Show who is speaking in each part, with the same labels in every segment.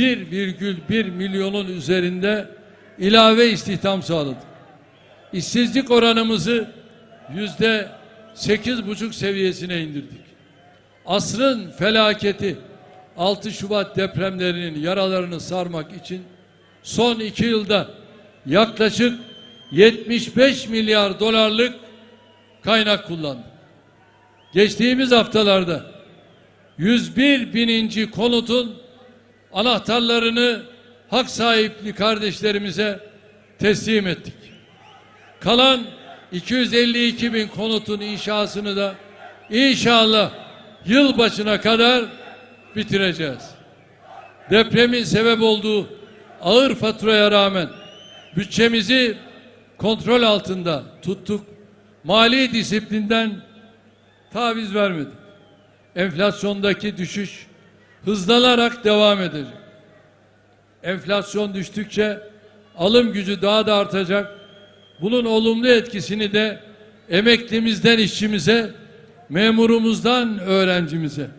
Speaker 1: 1,1 milyonun üzerinde ilave istihdam sağladık. İşsizlik oranımızı yüzde sekiz buçuk seviyesine indirdik. Asrın felaketi 6 Şubat depremlerinin yaralarını sarmak için son iki yılda yaklaşık 75 milyar dolarlık kaynak kullandı. Geçtiğimiz haftalarda 101 bininci konutun anahtarlarını hak sahipli kardeşlerimize teslim ettik. Kalan 252 bin konutun inşasını da inşallah yıl başına kadar bitireceğiz. Depremin sebep olduğu ağır faturaya rağmen bütçemizi kontrol altında tuttuk. Mali disiplinden taviz vermedik. Enflasyondaki düşüş hızlanarak devam edecek. Enflasyon düştükçe alım gücü daha da artacak. Bunun olumlu etkisini de emeklimizden işçimize, memurumuzdan öğrencimize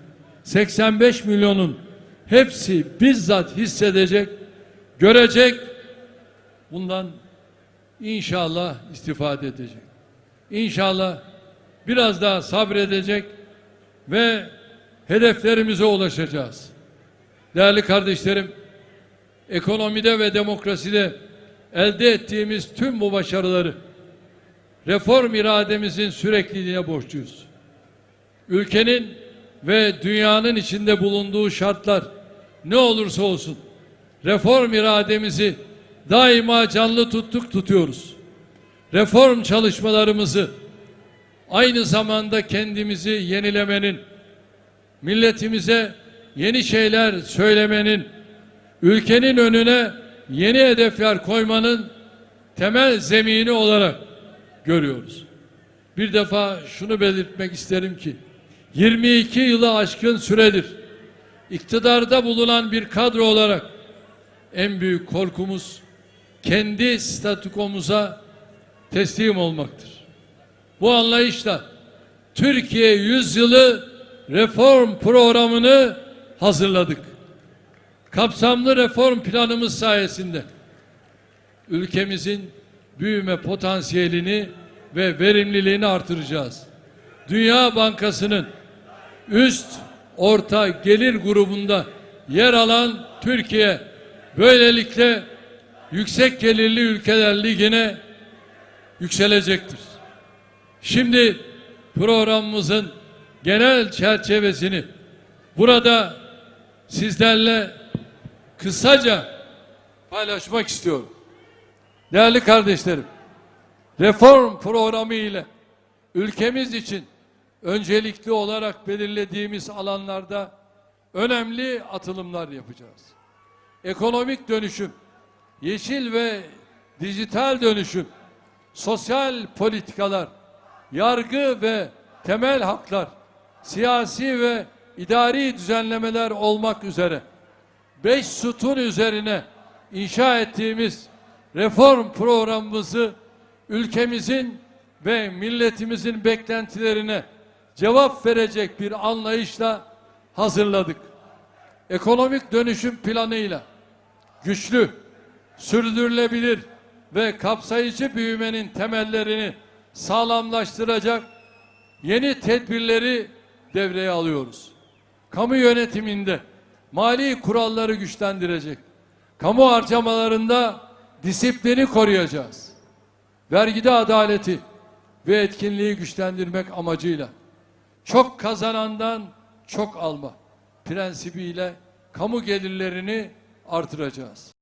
Speaker 1: 85 milyonun hepsi bizzat hissedecek, görecek. Bundan inşallah istifade edecek. İnşallah biraz daha sabredecek ve hedeflerimize ulaşacağız. Değerli kardeşlerim, ekonomide ve demokraside elde ettiğimiz tüm bu başarıları reform irademizin sürekliliğine borçluyuz. Ülkenin ve dünyanın içinde bulunduğu şartlar ne olursa olsun reform irademizi daima canlı tuttuk tutuyoruz. Reform çalışmalarımızı aynı zamanda kendimizi yenilemenin, milletimize yeni şeyler söylemenin, ülkenin önüne yeni hedefler koymanın temel zemini olarak görüyoruz. Bir defa şunu belirtmek isterim ki 22 yılı aşkın süredir iktidarda bulunan bir kadro olarak en büyük korkumuz kendi statükomuza teslim olmaktır. Bu anlayışla Türkiye yüzyılı reform programını hazırladık. Kapsamlı reform planımız sayesinde ülkemizin büyüme potansiyelini ve verimliliğini artıracağız. Dünya Bankası'nın üst orta gelir grubunda yer alan Türkiye böylelikle yüksek gelirli ülkeler ligine yükselecektir. Şimdi programımızın genel çerçevesini burada sizlerle kısaca paylaşmak istiyorum. Değerli kardeşlerim, reform programı ile ülkemiz için öncelikli olarak belirlediğimiz alanlarda önemli atılımlar yapacağız. Ekonomik dönüşüm, yeşil ve dijital dönüşüm, sosyal politikalar, yargı ve temel haklar, siyasi ve idari düzenlemeler olmak üzere beş sütun üzerine inşa ettiğimiz reform programımızı ülkemizin ve milletimizin beklentilerine cevap verecek bir anlayışla hazırladık. Ekonomik dönüşüm planıyla güçlü, sürdürülebilir ve kapsayıcı büyümenin temellerini sağlamlaştıracak yeni tedbirleri devreye alıyoruz. Kamu yönetiminde mali kuralları güçlendirecek. Kamu harcamalarında disiplini koruyacağız. Vergide adaleti ve etkinliği güçlendirmek amacıyla çok kazanandan çok alma prensibiyle kamu gelirlerini artıracağız.